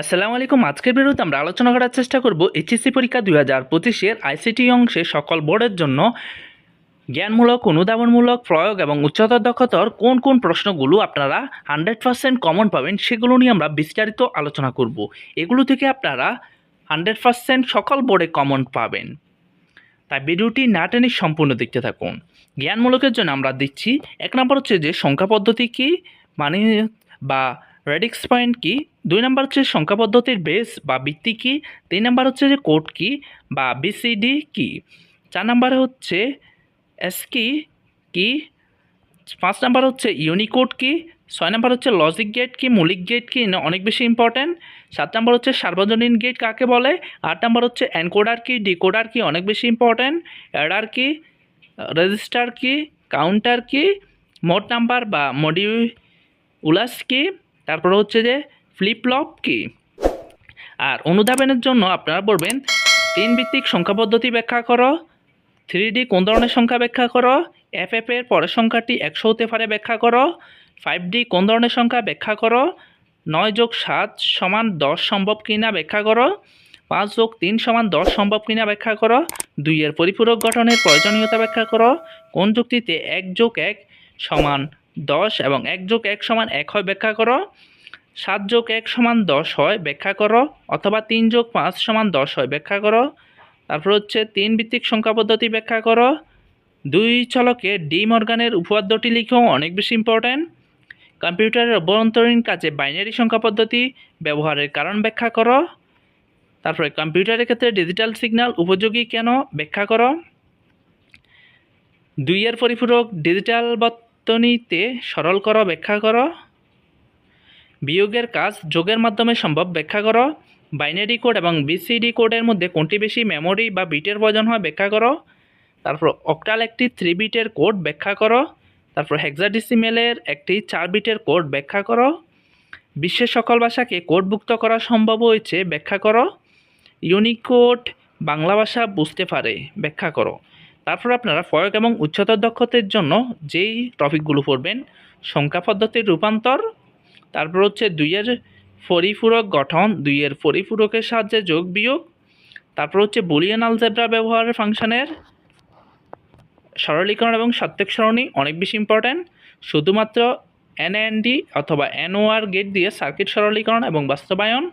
আসসালামু আলাইকুম। আজকের বিরুদ্ধে আমরা আলোচনা করার চেষ্টা করব এইচএসসি পরীক্ষা দুই হাজার পঁচিশের আইসিটি অংশে সকল বোর্ডের জন্য জ্ঞানমূলক, অনুধাবনমূলক, প্রয়োগ এবং উচ্চতর দক্ষতার কোন কোন প্রশ্নগুলো আপনারা হান্ড্রেড পার্সেন্ট কমন পাবেন সেগুলো নিয়ে আমরা বিস্তারিত আলোচনা করব। এগুলো থেকে আপনারা হান্ড্রেড পার্সেন্ট সকল বোর্ডে কমন পাবেন। তাই ভিডিওটি না টেনে সম্পূর্ণ দেখতে থাকুন। জ্ঞানমূলকের জন্য আমরা দিচ্ছি, এক নম্বর হচ্ছে যে সংখ্যা পদ্ধতি কী? মানে বা রেডিক্স পয়েন্ট কি? দুই নাম্বার হচ্ছে সংখ্যা পদ্ধতির বেস বা ভিত্তি কি? তিন নাম্বার হচ্ছে যে কোড কি? বা বিসিডি কি? চার নাম্বারে হচ্ছে এস কি? কি? পাঁচ নাম্বার হচ্ছে ইউনিকোড কি? ছয় নাম্বার হচ্ছে লজিক গেট কি? মৌলিক গেট কি? অনেক বেশি ইম্পর্ট্যান্ট সাত নাম্বার হচ্ছে সার্বজনীন গেট কাকে বলে? আট নাম্বার হচ্ছে এনকোডার কি? ডিকোডার কি? অনেক বেশি ইম্পর্ট্যান্ট অ্যাডার কি? রেজিস্টার কি? কাউন্টার কি? মোট নাম্বার বা মডিউলাস কি? তারপরে হচ্ছে যে ফ্লিপলপ কি? আর অনুধাবনের জন্য আপনারা বলবেন তিন ভিত্তিক সংখ্যা পদ্ধতি ব্যাখ্যা করো থ্রি ডি কোন ধরনের সংখ্যা ব্যাখ্যা করো এফ এফ এর পরের সংখ্যাটি একশো হতে পারে ব্যাখ্যা করো ফাইভ ডি কোন ধরনের সংখ্যা ব্যাখ্যা করো, নয় যোগ সাত সমান দশ সম্ভব কিনা ব্যাখ্যা করো, পাঁচ যোগ তিন সমান দশ সম্ভব কিনা ব্যাখ্যা করো দুইয়ের পরিপূরক গঠনের প্রয়োজনীয়তা ব্যাখ্যা করো, কোন যুক্তিতে এক যোগ এক সমান দশ এবং এক যোগ এক সমান এক হয় ব্যাখ্যা করো। সাত যোগ এক সমান দশ হয় ব্যাখ্যা করো। অথবা তিন যোগ পাঁচ সমান দশ হয় ব্যাখ্যা করো। তারপর হচ্ছে তিন ভিত্তিক সংখ্যা পদ্ধতি ব্যাখ্যা করো। দুই চলকে ডি মর্গানের উপপাদ্যটি লিখো, অনেক বেশি ইম্পর্ট্যান্ট কম্পিউটারের অভ্যন্তরীণ কাজে বাইনারি সংখ্যা পদ্ধতি ব্যবহারের কারণ ব্যাখ্যা করো। তারপরে কম্পিউটারের ক্ষেত্রে ডিজিটাল সিগন্যাল উপযোগী কেন ব্যাখ্যা করো। দুইয়ের পরিপূরক ডিজিটাল বর্তনীতে সরল করো, ব্যাখ্যা করো। বিয়োগের কাজ যোগের মাধ্যমে সম্ভব, ব্যাখ্যা করো। বাইনারি কোড এবং বিসিডি কোডের মধ্যে কোনটি বেশি মেমোরি বা বিটের প্রয়োজন হয়, ব্যাখ্যা করো। তারপর অক্টাল একটি থ্রি বিটের কোড, ব্যাখ্যা করো। তারপর হেক্সাডিসিমেলের একটি চার বিটের কোড, ব্যাখ্যা করো। বিশ্বের সকল ভাষাকে কোডভুক্ত করা সম্ভব হয়েছে, ব্যাখ্যা করো। ইউনিকোড বাংলা ভাষা বুঝতে পারে, ব্যাখ্যা করো। তারপর আপনারা প্রয়োগ এবং উচ্চতর দক্ষতার জন্য যেই টপিকগুলো পড়বেন, সংখ্যা পদ্ধতির রূপান্তর, তারপর হচ্ছে দুইয়ের পরিপূরক গঠন দুইয়ের পরিপূরকের সাহায্যে যোগ বিয়োগ, তারপর হচ্ছে বুলিয়ান আলজেব্রা ব্যবহারের ফাংশনের সরলীকরণ এবং সত্যক সরণী অনেক বেশি ইম্পর্ট্যান্ট শুধুমাত্র এনএনডি অথবা এনওআর গেট দিয়ে সার্কিট সরলীকরণ এবং বাস্তবায়ন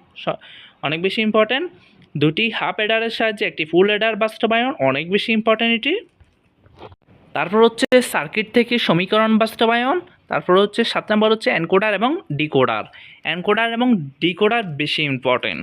অনেক বেশি ইম্পর্ট্যান্ট দুটি হাফ এডারের সাহায্যে একটি ফুল এডার বাস্তবায়ন অনেক বেশি ইম্পর্ট্যান্ট এটি। তারপর হচ্ছে সার্কিট থেকে সমীকরণ বাস্তবায়ন, তারপর হচ্ছে সাত নম্বর হচ্ছে এনকোডার এবং ডিকোডার এনকোডার এবং ডিকোডার বেশি ইম্পর্টেন্ট